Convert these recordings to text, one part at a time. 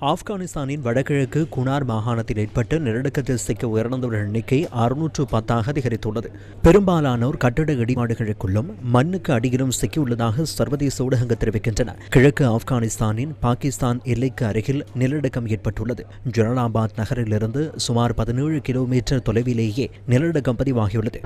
ஆப்கானிஸ்தானின் வடகிழக்கு குனார் மாகாணத்தில் ஏற்பட்ட நிலநடுக்கத்தில் சிக்க உயர்ந்தவர்கள் எண்ணிக்கை அறுநூற்று பத்தாக அதிகரித்துள்ளது. பெரும்பாலானோர் கட்டட இடிபாடுகளுக்குள்ளும் மண்ணுக்கு அடியிலும் சிக்கியுள்ளதாக சர்வதேச ஊடகங்கள் தெரிவிக்கின்றன. கிழக்கு ஆப்கானிஸ்தானின் பாகிஸ்தான் எல்லைக்கு அருகில் நிலநடுக்கம் ஏற்பட்டுள்ளது. ஜலாலாபாத் நகரிலிருந்து சுமார் பதினேழு கிலோமீட்டர் தொலைவிலேயே நிலநடுக்கம் பதிவாகியுள்ளது.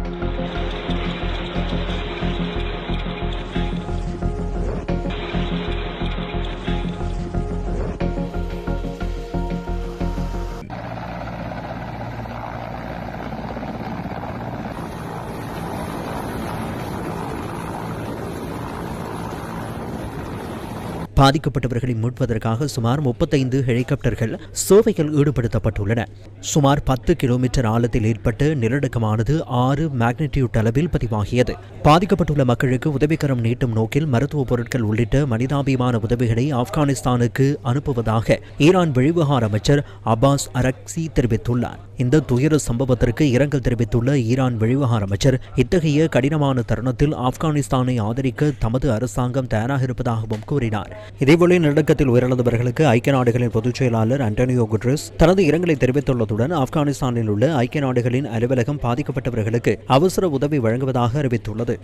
பாதிக்கப்பட்டவர்களை மீட்பதற்காக சுமார் முப்பத்தைந்து ஹெலிகாப்டர்கள் சேவையில் ஈடுபடுத்தப்பட்டுள்ளன. சுமார் பத்து கிலோமீட்டர் ஆழத்தில் ஏற்பட்ட நிலநடுக்கமானது ஆறு மேக்னிடியூட் அளவில் பதிவாகியது. பாதிக்கப்பட்டுள்ள மக்களுக்கு உதவிக்கரம் நீட்டும் நோக்கில் மருத்துவ பொருட்கள் உள்ளிட்ட மனிதாபிமான உதவிகளை ஆப்கானிஸ்தானுக்கு அனுப்புவதாக ஈரான் வெளிவிவகார அமைச்சர் அப்பாஸ் அரக்சி தெரிவித்துள்ளார். இந்த துயர சம்பவத்திற்கு இரங்கல் தெரிவித்துள்ள ஈரான் வெளிவிவகார அமைச்சர் இத்தகைய கடினமான தருணத்தில் ஆப்கானிஸ்தானை ஆதரிக்க தமது அரசாங்கம் தயாராக இருப்பதாகவும் கூறினார். இதேபோல நடுக்கத்தில் உயிரிழந்தவர்களுக்கு ஐக்கிய நாடுகளின் பொதுச் செயலாளர் அண்டோனியோ குட்ரஸ் தனது இரங்கலை தெரிவித்துள்ளதுடன் ஆப்கானிஸ்தானில் உள்ள ஐக்கிய நாடுகளின் அலுவலகம் பாதிக்கப்பட்டவர்களுக்கு அவசர உதவி வழங்குவதாக அறிவித்துள்ளது.